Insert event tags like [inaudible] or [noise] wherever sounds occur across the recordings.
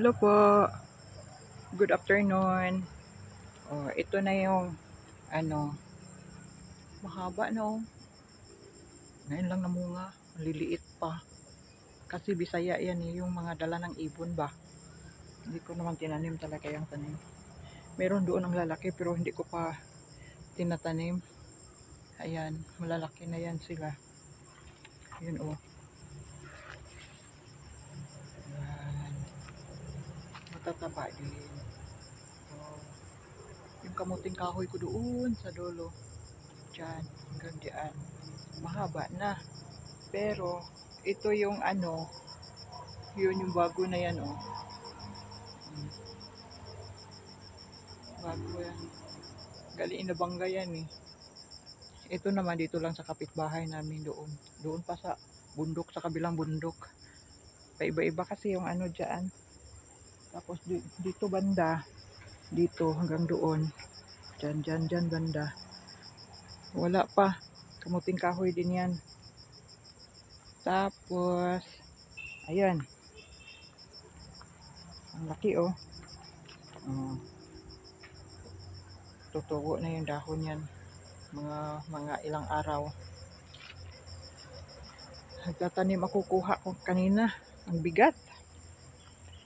Hello po. Good afternoon. Oh, ito na yung ano mahaba no. Ngayon lang namunga, maliliit pa. Kasi Bisaya yan eh, yung mga dala ng ibon ba. Hindi ko naman tinanim talaga yung tanim. Meron doon ang lalaki pero hindi ko pa tinatanim. Ayan, malalaki na yan sila. Yun oh. Matataba din. Oh. Yung kamuting kahoy ko doon sa dulo. Diyan, hanggang diyan. Mahaba na. Pero, ito yung ano, yun yung bago na yan oh. Bago yan. Galing na bangga yan eh. Ito naman dito lang sa kapitbahay namin doon. Doon pa sa bundok, sa kabilang bundok. Paiba-iba kasi yung ano dyan. Tapos di- dito banda, dito hanggang doon. Dyan, dyan, dyan banda. Wala pa. Kamuting kahoy din yan. Tapos, ayan. Ang laki oh. Oh. Tutubo na yung dahon yan. Mga, mga ilang araw. Nagtatanim ako kuha ko kanina. Ang bigat.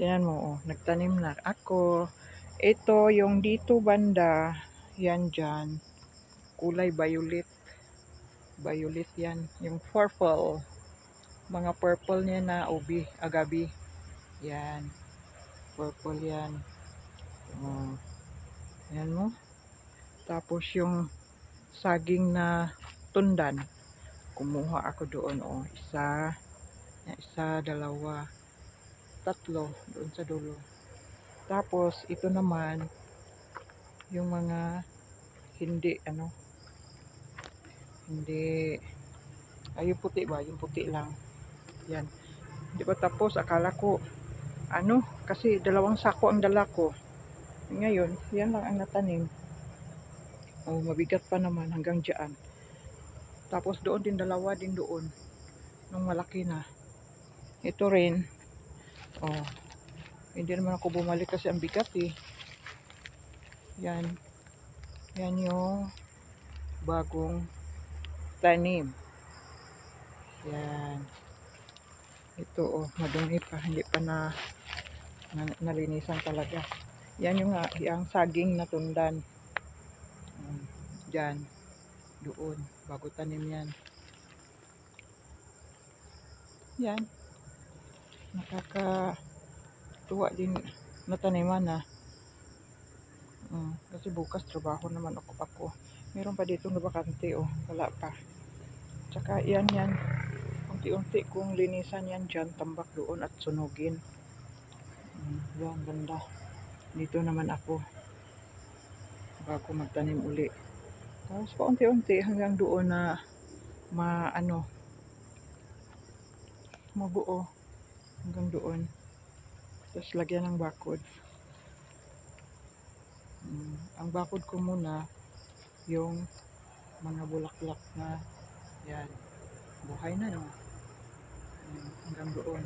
Yan mo, oh, nagtanim na ako. Ito, yung dito banda, yan dyan. Kulay violet. Violet yan. Yung purple. Mga purple niya na ubi, agabi. Yan. Purple yan. Oh. Yan mo. Tapos yung saging na tundan. Kumuha ako doon, oh. Isa, isa, dalawa, tatlo doon sa dulo. Tapos ito naman yung mga hindi ano hindi ay yung puti ba? Yung puti lang. Yan. Hindi pa tapos akala ko ano kasi dalawang sako ang dala ko. Ngayon yan lang ang natanim. Oh mabigat pa naman hanggang dyan. Tapos doon din dalawa din doon nung malaki na. Ito rin oh. Hindi naman ako bumalik kasi ang bigat eh. Yan. Yan yung bagong tanim. Yan. Ito oh madumi pa. Hindi pa na, na nalinisan talaga. Yan yung, ah, yung saging na tundan. Um, doon. Bago tanim yan. Yan nakaka tuwa din na taniman na Mm, kasi bukas trabaho naman ako ako. Meron pa dito na bakante oh, wala pa. Tsaka yan yan. Unti-unti kong linisan yan dyan, tambak doon at sunugin. Mm, yan, ganda. Dito naman ako. Bago magtanim uli. Tapos paunti-unti hanggang doon na ma ano mabuo hanggang doon. Tapos lagyan ng bakod. Mm, ang bakod ko muna yung mga bulaklak na yan buhay na no Mm, hanggang doon.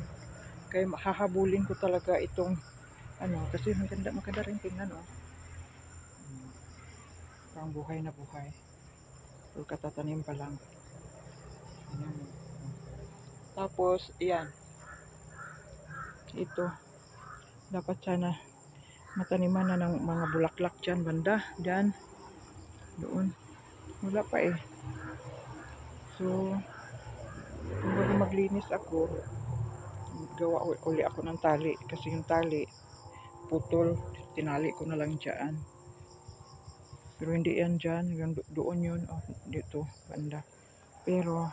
Kaya hahabulin ko talaga itong ano kasi maganda maganda rin tingnan oh. Mm, parang buhay na buhay. So katatanim pa lang. Tapos yan ito. Dapat sana mataniman na ng mga bulaklak dyan banda dyan. Doon. Wala pa eh. So kung bago maglinis ako gawa uli ako ng tali. Kasi yung tali putol. Tinali ko na lang dyan. Pero hindi yan dyan. Yung do- doon yun. Oh, dito banda. Pero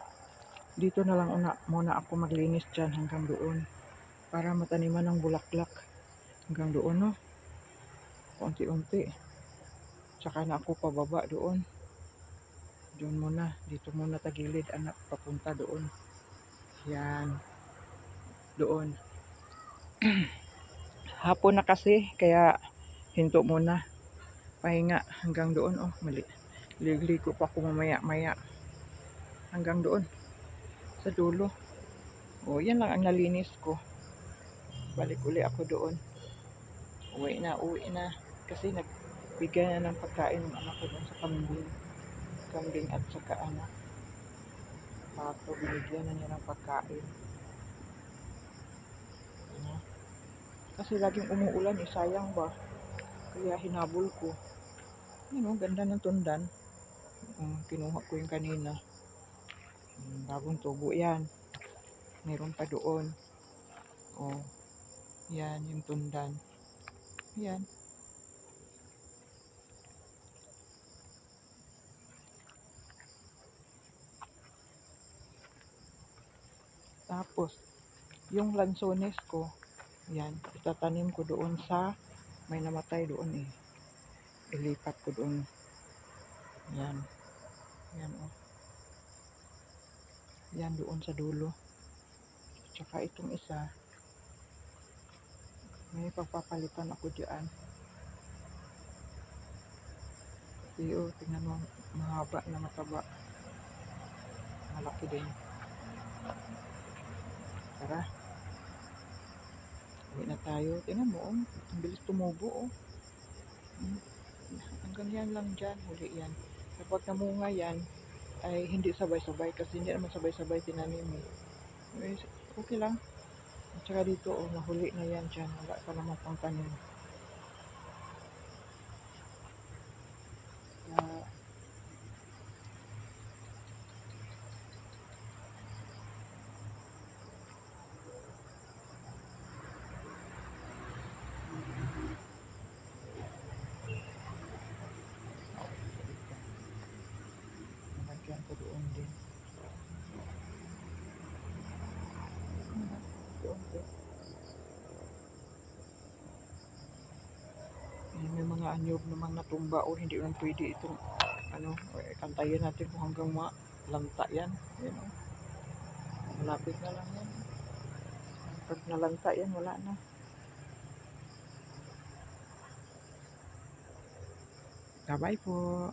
dito na lang una, muna ako maglinis dyan hanggang doon para mataniman ng bulaklak hanggang doon no unti-unti. Tsaka na ako pababa doon. Doon muna. Dito muna tagilid anak papunta doon. Yan. Doon. [clears throat] Hapon na kasi kaya hinto muna. Pahinga hanggang doon. Oh, mali. Ligligo pa ako mamaya-maya. Hanggang doon. Sa dulo. Oh, yan lang ang nalinis ko. Balik uli ako doon. Uwi na, uwi na. Kasi nagbigay na ng pagkain ng anak ko dun sa kambing. Kambing at saka ano. Pato, binigyan na niya ng pagkain. Ano? Kasi laging umuulan eh, sayang ba? Kaya hinabol ko. Ano, ganda ng tundan. Um, kinuha ko yung kanina. Um, bagong tubo yan. Meron pa doon. Oh, yan yung tundan. Yan. Tapos, yung lansones ko, yan, itatanim ko doon sa, may namatay doon eh. Ilipat ko doon. Yan. Yan oh. Yan doon sa dulo. Tsaka itong isa, may papapalitan ako diyan. Kasi oh, tingnan mo, mahaba na mataba. Malaki din. Tara. Uwi na tayo. Tingnan mo, oh. Ang bilis tumubo, oh. Hmm. Hanggang yan lang dyan. Huli yan. Kapag namunga yan, ay hindi sabay-sabay kasi hindi naman sabay-sabay tinanim eh. Eh, Okay lang. At saka dito, oh, nahuli na yan dyan. Wala pa naman pang tanim. Kaya, Nalagyan ko. Doon din. Anyob namang natumba o hindi man pwede itong ano, eh, kantayin natin kung hanggang malanta yan. Ayan, oh. Malapit na lang yan. Pag nalanta yan, wala na. Bye-bye po.